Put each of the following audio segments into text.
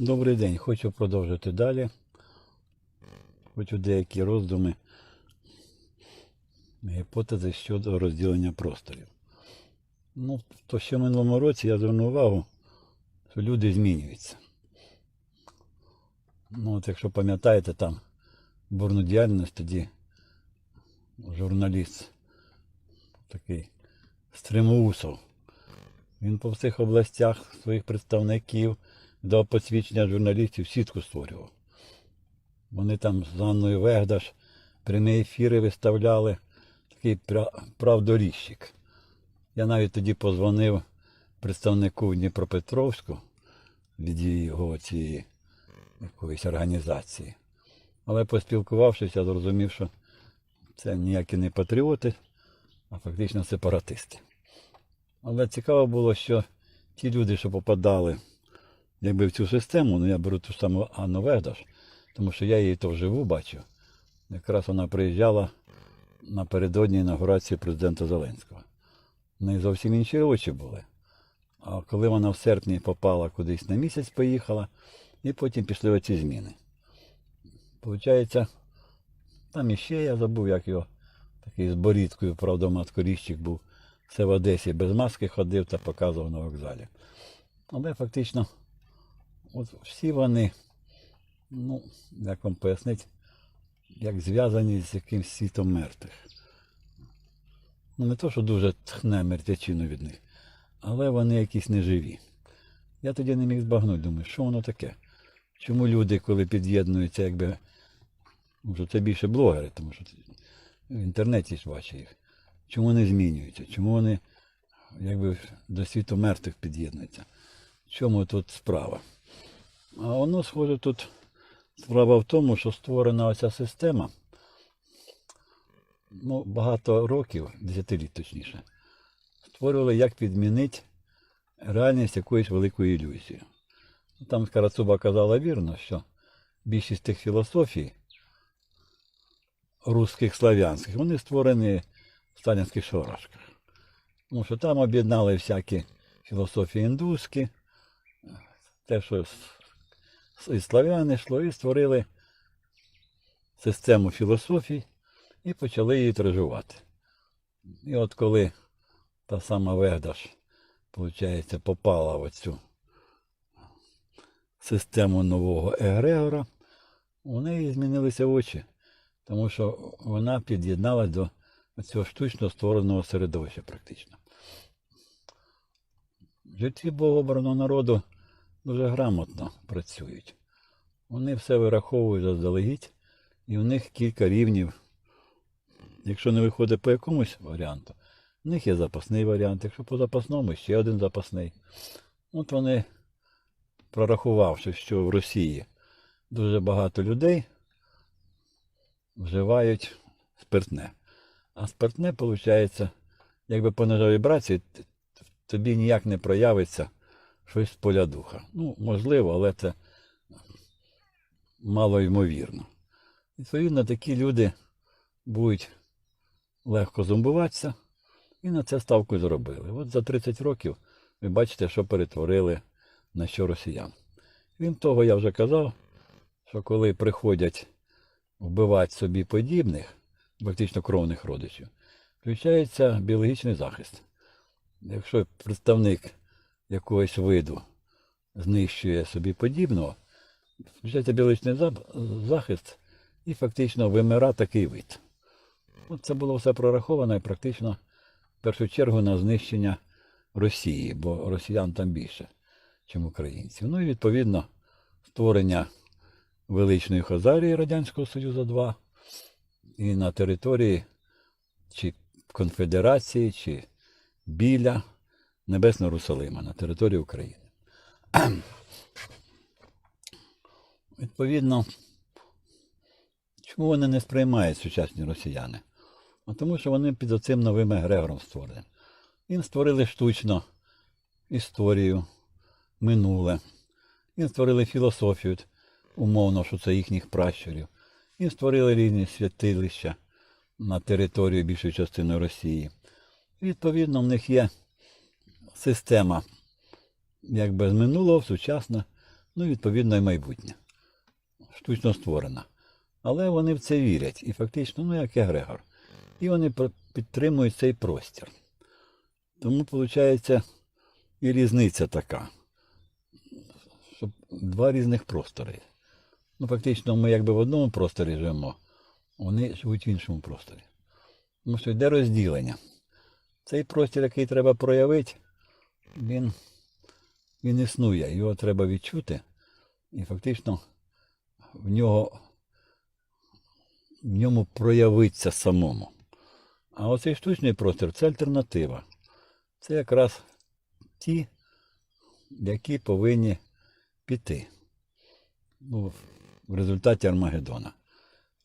Добрий день, хочу продовжити далі. Хочу деякі роздуми, гіпотези щодо розділення просторів. Ну, то ще в минулому році я звернув увагу, що люди змінюються. Ну, от якщо пам'ятаєте, там бурну діяльність тоді журналіст такий Стримоусов. Він по всіх областях своїх представників дав посвідчення журналістів сітку створював. Вони там з Анною Вегдаш прямі ефіри виставляли, такий пра- правдоріжчик. Я навіть тоді позвонив представнику Дніпропетровську від його цієї якоїсь організації. Але поспілкувавшись, я зрозумів, що це ніякі не патріоти, а фактично сепаратисти. Але цікаво було, що ті люди, що попадали якби в цю систему, ну я беру ту ж саму Анну Вегдаш, тому що я її то вживу бачив. Якраз вона приїжджала напередодні інаугурації президента Зеленського. В неї зовсім інші очі були. А коли вона в серпні попала кудись на місяць, поїхала, і потім пішли оці зміни. Получається, там іще я забув, як його такий з борідкою, правда, маткоріжчик був. Все в Одесі без маски ходив та показував на вокзалі. Але фактично, от всі вони, ну, як вам пояснити, як зв'язані з якимсь світом мертвих. Ну, не то, що дуже тхне мертвячину від них, але вони якісь неживі. Я тоді не міг збагнути, думаю, що воно таке? Чому люди, коли під'єднуються, якби. Може, це більше блогери, тому що в інтернеті ж бачу їх. Чому не змінюються? Чому вони якби до світу мертвих під'єднуються? В чому тут справа? А воно, схоже, тут справа в тому, що створена оця система ну, багато років, десятиліть точніше, створювали, як підмінити реальність якоїсь великої ілюзії. Там Карацуба казала вірно, що більшість тих філософій русських слав'янських, вони створені в сталінських шорашках. Тому що там об'єднали всякі філософії індуські, те, що з- із слав'ян йшло, і створили систему філософій і почали її тражувати. І от коли та сама Вегдаш, виходить, попала в цю систему нового Егрегора, у неї змінилися очі, тому що вона під'єдналась до цього штучно створеного середовища практично. В Житті богообраного народу дуже грамотно працюють. Вони все вираховують заздалегідь, і в них кілька рівнів. Якщо не виходить по якомусь варіанту, в них є запасний варіант. Якщо по запасному, ще один запасний. От вони, прорахувавши, що в Росії дуже багато людей вживають спиртне. А спиртне, виходить, якби по ножовій вібрації, тобі ніяк не проявиться щось з поля духа. Ну, можливо, але це мало ймовірно. Відповідно, такі люди будуть легко зомбуватися і на це ставку зробили. От за 30 років ви бачите, що перетворили на що росіян. Крім того, я вже казав, що коли приходять вбивати собі подібних, фактично кровних родичів, включається біологічний захист. Якщо представник якогось виду знищує собі подібного, включається біологічний захист і фактично вимира такий вид. От це було все прораховано і практично в першу чергу на знищення Росії, бо росіян там більше, ніж українців. Ну і відповідно створення величної Хазарії Радянського Союзу 2 і на території чи Конфедерації, чи біля Небесного Русалима на території України. Відповідно, чому вони не сприймають сучасні росіяни? А тому що вони під оцим новим егрегором створені. Їм створили штучно історію, минуле. Їм створили філософію, умовно, що це їхніх пращурів. Їм створили різні святилища на території більшої частини Росії. Відповідно, в них є система якби з минулого в сучасне. Ну, відповідно, і майбутнє. Штучно створена. Але вони в це вірять. І фактично, ну як егрегор. І вони підтримують цей простір. Тому, виходить, і різниця така. Щоб два різних простори. Ну, фактично, ми якби в одному просторі живемо, вони живуть в іншому просторі. Тому що йде розділення. Цей простір, який треба проявити, він, він існує. Його треба відчути. І фактично в нього в ньому проявиться самому. А оцей штучний простір це альтернатива. Це якраз ті, які повинні піти ну, в результаті Армагеддона.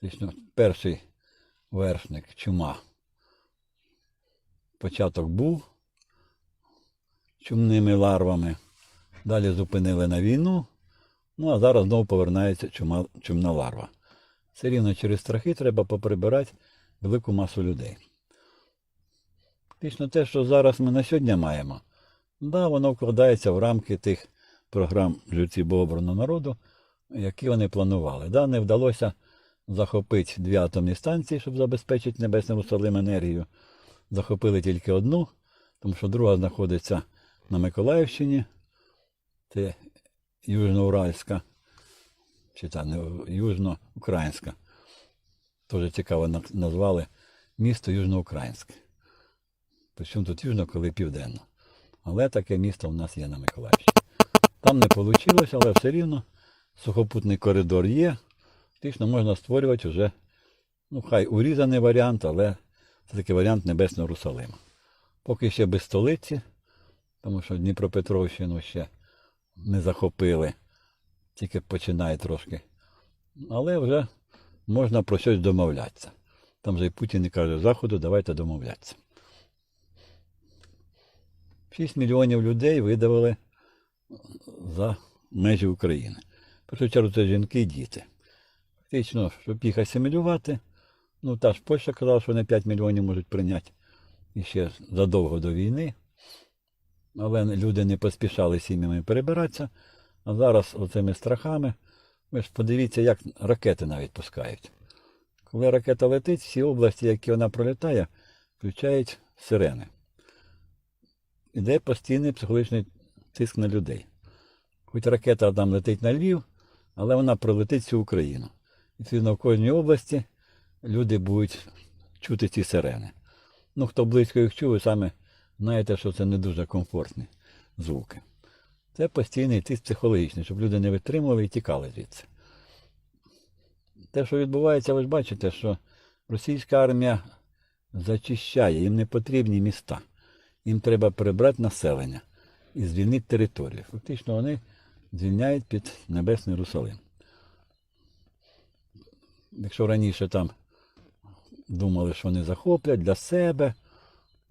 Фактично, перший вершник чума. Початок був чумними ларвами. Далі зупинили на війну. Ну а зараз знову повернається чума, чумна ларва. Все рівно через страхи треба поприбирати велику масу людей. Фактично те, що зараз ми на сьогодні маємо, да, воно вкладається в рамки тих програм Люці Богобраного народу, які вони планували. Да, не вдалося захопити дві атомні станції, щоб забезпечити Небесний Русалим енергію. Захопили тільки одну, тому що друга знаходиться на Миколаївщині, це Южноуральська, чи та Южноукраїнська. Теж цікаво назвали місто Южноукраїнське. Причому тут южно, коли південно. Але таке місто в нас є на Миколаївщині. Там не вийшло, але все рівно сухопутний коридор є. Фактично можна створювати вже, ну хай урізаний варіант, але це такий варіант Небесного Русалима. Поки ще без столиці, тому що Дніпропетровщину ще не захопили, тільки починає трошки. Але вже можна про щось домовлятися. Там же і Путін і каже, Заходу, давайте домовлятися. 6 мільйонів людей видавили за межі України. В першу чергу це жінки і діти. Фактично, щоб їх асимілювати, ну та ж Польща казала, що вони 5 мільйонів можуть прийняти ще задовго до війни. Але люди не поспішали сім'ями перебиратися. А зараз оцими страхами, ви ж подивіться, як ракети навіть пускають. Коли ракета летить, всі області, які вона пролітає, включають сирени. Іде постійний психологічний тиск на людей. Хоч ракета там летить на Львів, але вона пролетить всю Україну. І відповідно в кожній області люди будуть чути ці сирени. Ну, хто близько їх чує, саме знаєте, що це не дуже комфортні звуки. Це постійний тиск психологічний, щоб люди не витримували і тікали звідси. Те, що відбувається, ви ж бачите, що російська армія зачищає, їм не потрібні міста. Їм треба прибрати населення і звільнити територію. Фактично вони звільняють під Небесний Русалим. Якщо раніше там думали, що вони захоплять для себе,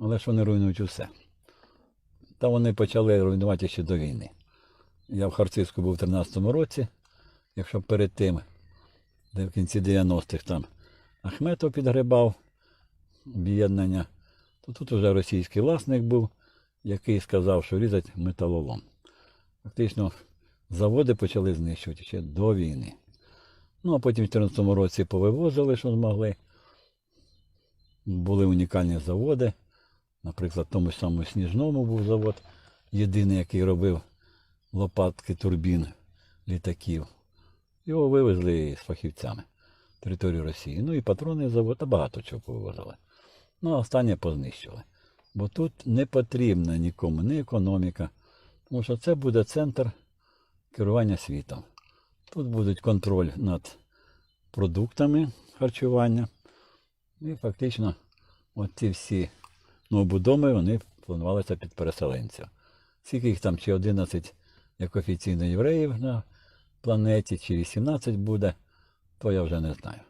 але ж вони руйнують усе. Та вони почали руйнувати ще до війни. Я в Харцизьку був у 13-му році, якщо перед тим, де в кінці 90-х там Ахметов підгребав об'єднання, то тут вже російський власник був, який сказав, що різать металолом. Фактично заводи почали знищувати ще до війни. Ну, а потім в 2014 році повивозили, що змогли. Були унікальні заводи. Наприклад, тому самому Сніжному був завод, єдиний, який робив лопатки турбін літаків. Його вивезли з фахівцями територію Росії. Ну і патронний завод, та багато чого повивозили. Ну, а останнє познищили. Бо тут не потрібна нікому ні економіка, тому що це буде центр керування світом. Тут буде контроль над продуктами харчування. І фактично оці всі новобудоми вони планувалися під переселенців. Скільки їх там, чи 11 як офіційно євреїв на планеті, чи 18 буде, то я вже не знаю.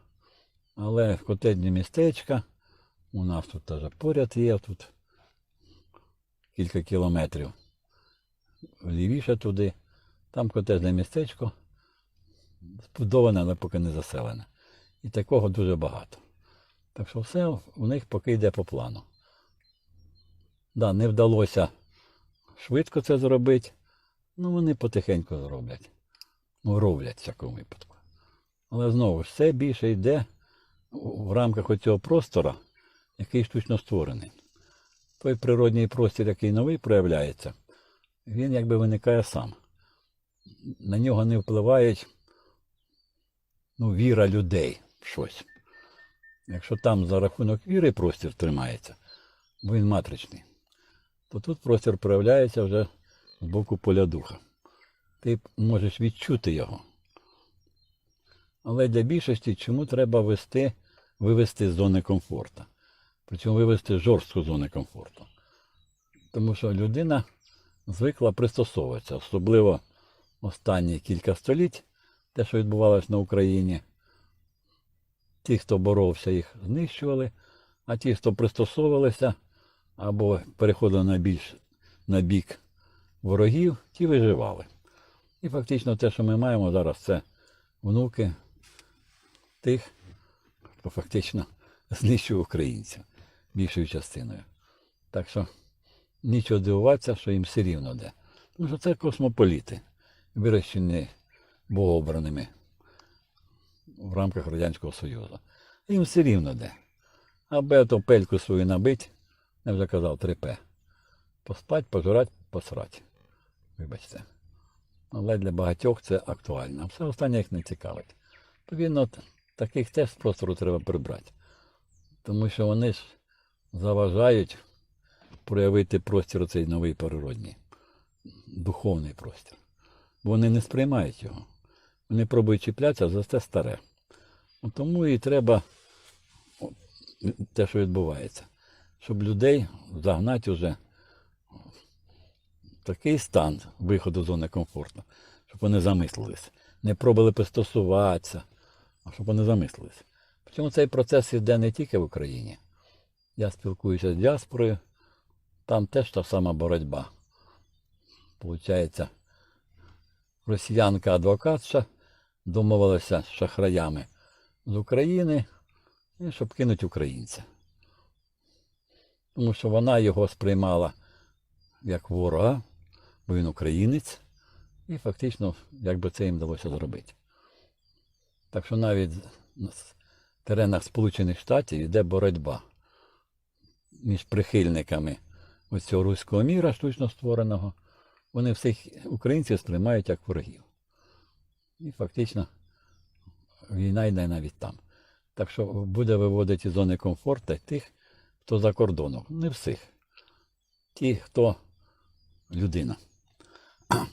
Але котедні містечка у нас тут теж поряд є, тут кілька кілометрів лівіше туди. Там котежне містечко збудоване, але поки не заселене. І такого дуже багато. Так що все у них поки йде по плану. Да, не вдалося швидко це зробити, ну вони потихеньку зроблять. ну, роблять в всякому випадку. Але знову ж все більше йде в рамках оцього простора, який штучно створений. Той природній простір, який новий проявляється, він якби виникає сам. На нього не впливають ну, віра людей в щось. Якщо там за рахунок віри простір тримається, бо він матричний, то тут простір проявляється вже з боку поля духа. Ти можеш відчути його. Але для більшості чому треба вести, вивести з зони комфорту? Причому вивести жорстку зони комфорту. Тому що людина звикла пристосовуватися, особливо останні кілька століть, те, що відбувалося на Україні. Ті, хто боровся, їх знищували, а ті, хто пристосовувалися або переходили на більш на бік ворогів, ті виживали. І фактично те, що ми маємо зараз, це внуки тих, хто фактично знищив українців більшою частиною. Так що нічого дивуватися, що їм все рівно де. Тому що це космополіти, вирощені богообраними в рамках Радянського Союзу. Їм все рівно де. Аби то пельку свою набить, я вже казав 3П. Поспать, пожрать, посрать. Вибачте. Але для багатьох це актуально. Все останнє їх не цікавить. Відповідно, т- таких теж простору треба прибрати. Тому що вони ж заважають проявити простір цей новий природній, духовний простір. Бо вони не сприймають його. Вони пробують чіплятися за те старе. Тому і треба те, що відбувається, щоб людей загнати вже в такий стан виходу з зони комфорту, щоб вони замислились. Не пробували пристосуватися, а щоб вони замислились. Причому цей процес йде не тільки в Україні. Я спілкуюся з діаспорою, там теж та сама боротьба. Получається, росіянка-адвокатша домовилася з шахраями з України, щоб кинути українця. Тому що вона його сприймала як ворога, бо він українець, і фактично, як би це їм вдалося зробити. Так що навіть на теренах Сполучених Штатів йде боротьба між прихильниками ось цього руського міра штучно створеного. Вони всіх українців сприймають як ворогів. І фактично війна йде навіть там. Так що буде виводити із зони комфорту тих, хто за кордоном. Не всіх. Ті, хто людина,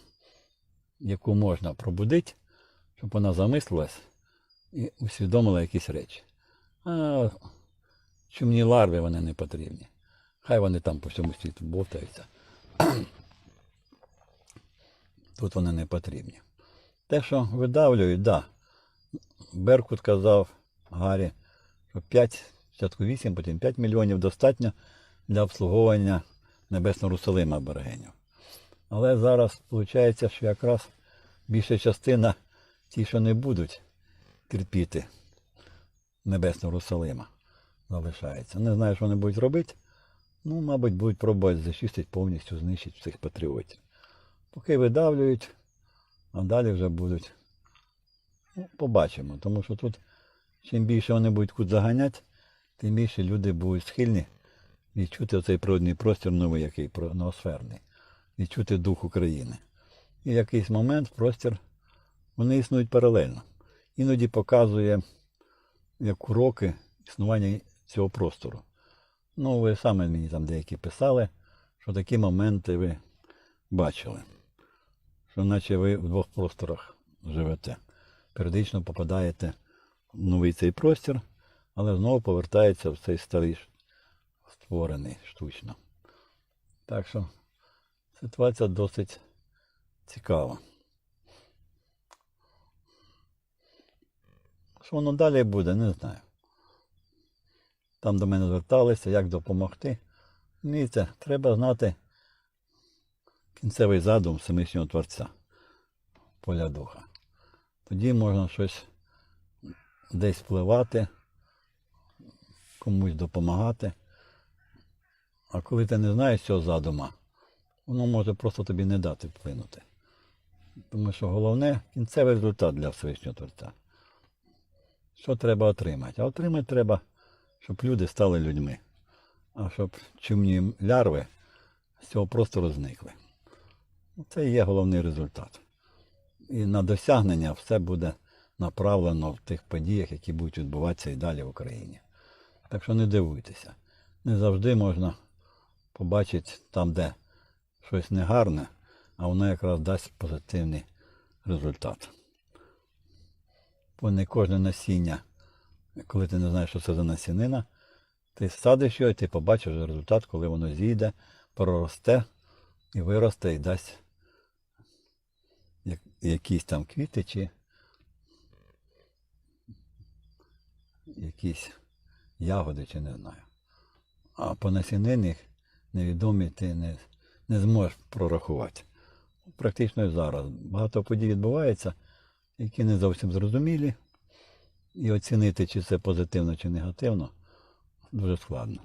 яку можна пробудити, щоб вона замислилась і усвідомила якісь речі. А чумні ларви вони не потрібні. Хай вони там по всьому світу бовтаються. Тут вони не потрібні. Те, що видавлюють, да. Беркут казав Гаррі, що 5, спочатку 8, потім 5 мільйонів достатньо для обслуговування Небесного Русалима аборигенів. Але зараз виходить, що якраз більша частина ті, що не будуть терпіти Небесного Русалима, залишається. Не знаю, що вони будуть робити. Ну, мабуть, будуть пробувати зачистити повністю, знищити всіх патріотів. Поки видавлюють, а далі вже будуть. Ну, побачимо. Тому що тут, чим більше вони будуть кут заганяти, тим більше люди будуть схильні відчути цей природний простір новий, який ноосферний, відчути дух України. І в якийсь момент простір, вони існують паралельно. Іноді показує як уроки існування цього простору. Ну, ви самі мені там деякі писали, що такі моменти ви бачили. Що наче ви в двох просторах живете. Періодично попадаєте в новий цей простір, але знову повертається в цей старий створений штучно. Так що ситуація досить цікава. Що воно далі буде, не знаю. Там до мене зверталися, як допомогти. Дивіться, треба знати кінцевий задум Всемишнього Творця, поля духа. Тоді можна щось десь впливати, комусь допомагати. А коли ти не знаєш цього задума, воно може просто тобі не дати вплинути. Тому що головне кінцевий результат для Всевишнього Творця. Що треба отримати? А отримати треба, щоб люди стали людьми. А щоб чумні лярви з цього простору зникли. Це і є головний результат. І на досягнення все буде направлено в тих подіях, які будуть відбуватися і далі в Україні. Так що не дивуйтеся. Не завжди можна побачити там, де щось негарне, а воно якраз дасть позитивний результат. Бо не кожне насіння, коли ти не знаєш, що це за насінина, ти садиш його і ти побачиш результат, коли воно зійде, проросте і виросте і дасть якісь там квіти чи якісь ягоди, чи не знаю. А по насінині невідомі ти не, не зможеш прорахувати. Практично і зараз. Багато подій відбувається, які не зовсім зрозумілі. І оцінити, чи це позитивно, чи негативно, дуже складно.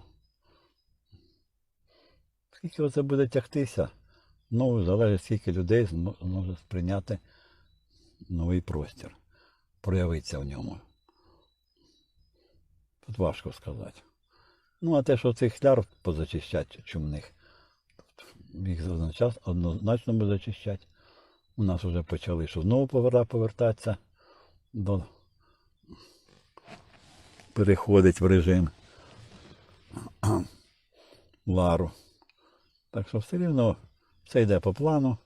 Скільки оце буде тягтися, ну, залежить, скільки людей зможе сприйняти новий простір, проявитися в ньому. Тут важко сказати. Ну, а те, що цих лярв позачищать чумних, їх однозначно буде зачищати. У нас вже почали, що знову повера повертатися до переходить в режим лару. Так що все рівно все йде по плану.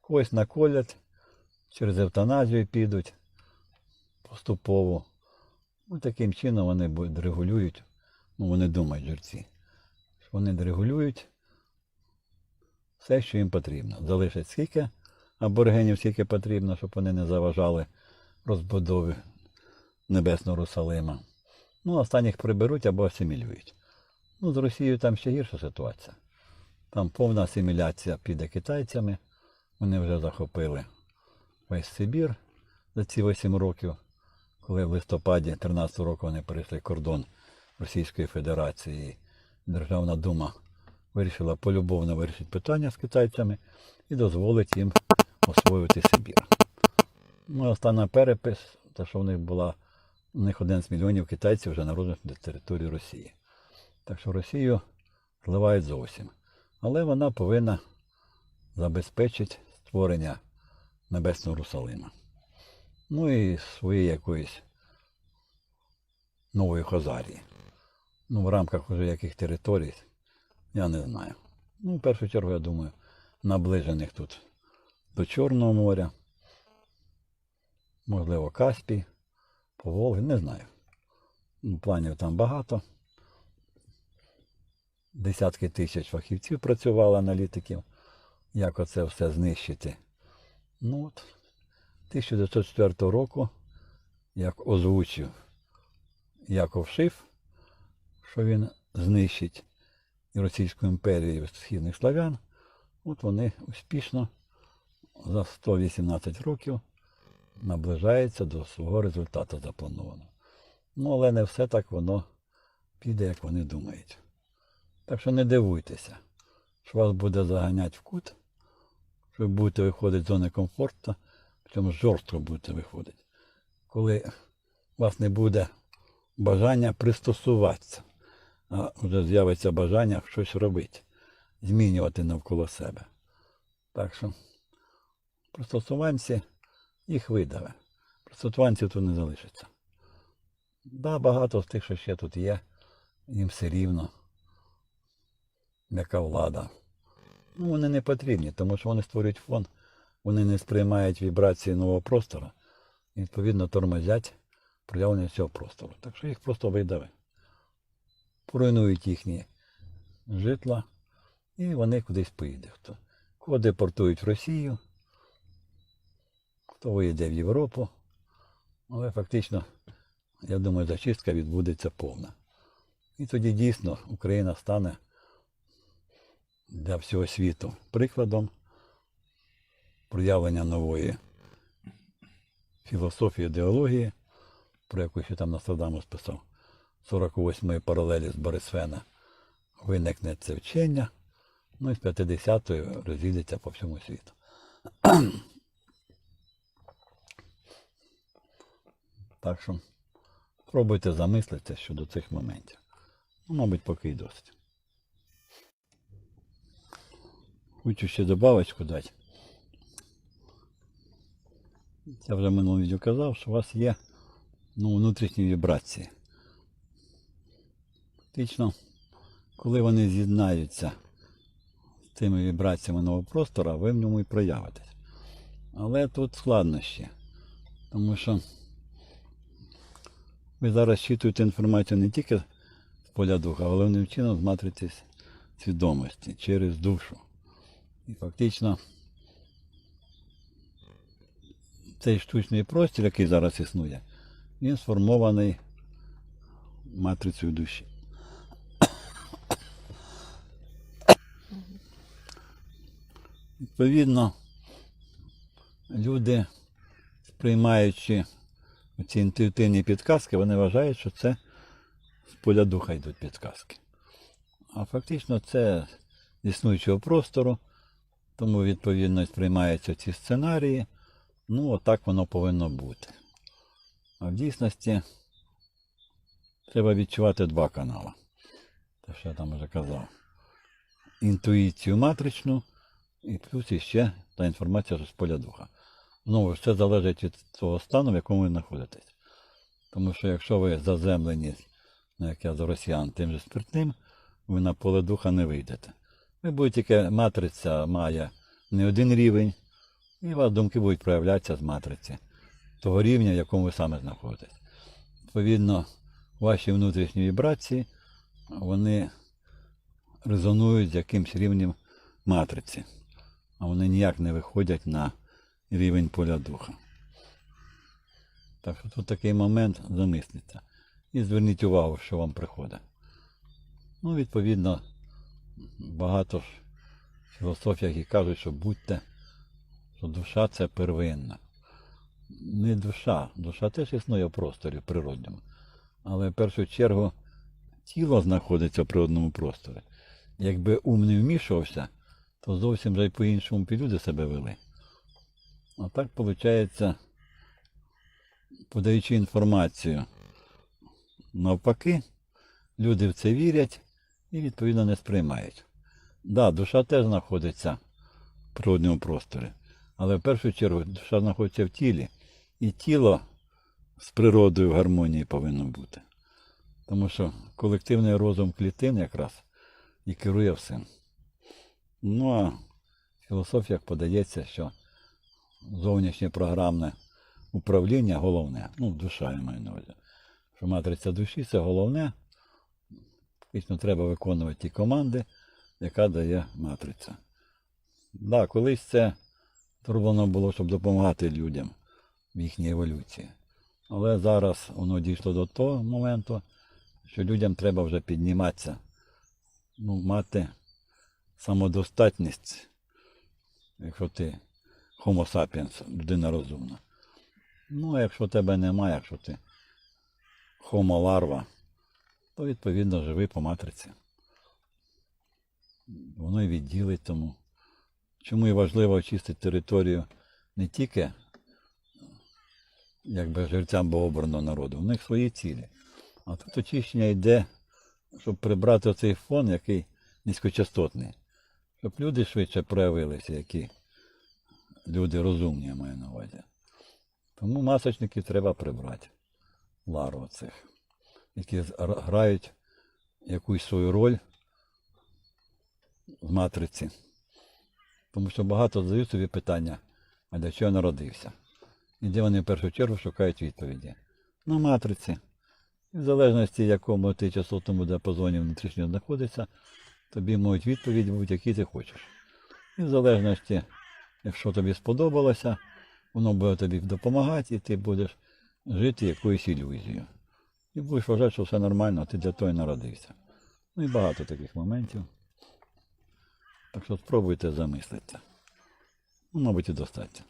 Когось наколять, через евтаназію підуть поступово. Ну, таким чином вони регулюють, ну вони думають жерці, що вони регулюють все, що їм потрібно. Залишать скільки аборигенів, скільки потрібно, щоб вони не заважали розбудові Небесного Русалима. Ну, останніх приберуть або асимілюють. Ну, з Росією там ще гірша ситуація. Там повна асиміляція піде китайцями. Вони вже захопили весь Сибір за ці 8 років, коли в листопаді 2013 року вони перейшли кордон Російської Федерації. Державна дума вирішила полюбовно вирішити питання з китайцями і дозволить їм освоювати Сибір. Ну, остання перепис, те, що в них була, у них 11 мільйонів китайців вже народжених на території Росії. Так що Росію зливають зовсім. Але вона повинна забезпечити створення Небесного Русалима. Ну і своєї якоїсь нової Хозарії. Ну, в рамках уже яких територій, я не знаю. Ну, в першу чергу, я думаю, наближених тут до Чорного моря, можливо, Каспій, по Волги, не знаю. Ну, Планів там багато. Десятки тисяч фахівців працювало, аналітиків, як оце все знищити. Ну от, 1904 року, як озвучив Яков Шиф, що він знищить Російську імперію східних славян, от вони успішно за 118 років наближаються до свого результату запланованого. Ну, але не все так воно піде, як вони думають. Так що не дивуйтеся, що вас буде заганяти в кут, що ви будете виходити з зони комфорту, причому жорстко будете виходити. Коли у вас не буде бажання пристосуватися, а вже з'явиться бажання щось робити, змінювати навколо себе. Так що пристосуванці їх видаве. Пристосуванців тут не залишиться. Да, багато з тих, що ще тут є, їм все рівно, яка влада. Ну, вони не потрібні, тому що вони створюють фон, вони не сприймають вібрації нового простору і відповідно тормозять проявлення цього простору. Так що їх просто видаве. Поруйнують їхні житла і вони кудись поїде. Хто кого депортують в Росію, хто виїде в Європу. Але фактично, я думаю, зачистка відбудеться повна. І тоді дійсно Україна стане для всього світу прикладом проявлення нової філософії, ідеології, про яку ще там Нострадамус писав, 48-ї паралелі з Борисфена, виникне це вчення, Ну і з 50-ї розійдеться по всьому світу. Так що пробуйте замислитися щодо цих моментів. Ну, мабуть, поки й досить. Хочу ще добавочку дати. Я вже в минулому відео казав, що у вас є ну, внутрішні вібрації. Фактично, коли вони з'єднаються з тими вібраціями нового простору, ви в ньому і проявитесь. Але тут складнощі. Тому що ви зараз щитуєте інформацію не тільки з поля духа, а головним чином з матриці свідомості через душу. І фактично цей штучний простір, який зараз існує, він сформований матрицею душі. Відповідно, люди, сприймаючи ці інтуїтивні підказки, вони вважають, що це з поля духа йдуть підказки. А фактично це існуючого простору, тому відповідно сприймаються ці сценарії. Ну, отак воно повинно бути. А в дійсності треба відчувати два канали. Те, що я там вже казав. Інтуїцію матричну і плюс іще та інформація з поля духа. Знову ж це залежить від того стану, в якому ви знаходитесь. Тому що якщо ви заземлені, ну, як я з росіян, тим же спиртним, ви на поле духа не вийдете. Ви будете тільки матриця має не один рівень, і у вас думки будуть проявлятися з матриці того рівня, в якому ви саме знаходитесь. Відповідно, ваші внутрішні вібрації, вони резонують з якимсь рівнем матриці, а вони ніяк не виходять на рівень поля духа. Так що тут такий момент замисліться. І зверніть увагу, що вам приходить. Ну, відповідно, багато ж філософіях і кажуть, що будьте, що душа це первинна. Не душа. Душа теж існує в просторі природньому. Але в першу чергу тіло знаходиться в природному просторі. Якби ум не вмішувався, то зовсім вже й по-іншому люди себе вели. А так виходить, подаючи інформацію навпаки, люди в це вірять і відповідно не сприймають. Так, да, душа теж знаходиться в природньому просторі, але в першу чергу душа знаходиться в тілі, і тіло з природою в гармонії повинно бути. Тому що колективний розум клітин якраз і керує всім. Ну а в філософіях подається, що зовнішнє програмне управління головне, ну, душа я маю на увазі. Що матриця душі це головне. Фактично треба виконувати ті команди, яка дає матриця. Так, да, колись це зроблено було, щоб допомагати людям в їхній еволюції. Але зараз воно дійшло до того моменту, що людям треба вже підніматися, ну, мати самодостатність, якщо ти Homo sapiens, людина розумна. Ну, а якщо тебе немає, якщо ти Homo larva, то відповідно живи по матриці. Воно і відділить тому. Чому і важливо очистити територію не тільки якби жерцям богообраного народу, у них свої цілі. А тут очищення йде, щоб прибрати оцей фон, який низькочастотний, щоб люди швидше проявилися, які люди розумні, я маю на увазі. Тому масочників треба прибрати. Лару цих, які грають якусь свою роль в матриці. Тому що багато задають собі питання, а для чого я народився? І де вони в першу чергу шукають відповіді? На матриці. І в залежності, в якому ти частотному діапазоні внутрішньо знаходиться, тобі можуть відповідь бути, які ти хочеш. І в залежності, якщо тобі сподобалося, воно буде тобі допомагати, і ти будеш жити якоюсь ілюзією. І будеш вважати, що все нормально, ти для того і народився. Ну і багато таких моментів. Так що спробуйте замислитися. Ну, мабуть, і достатньо.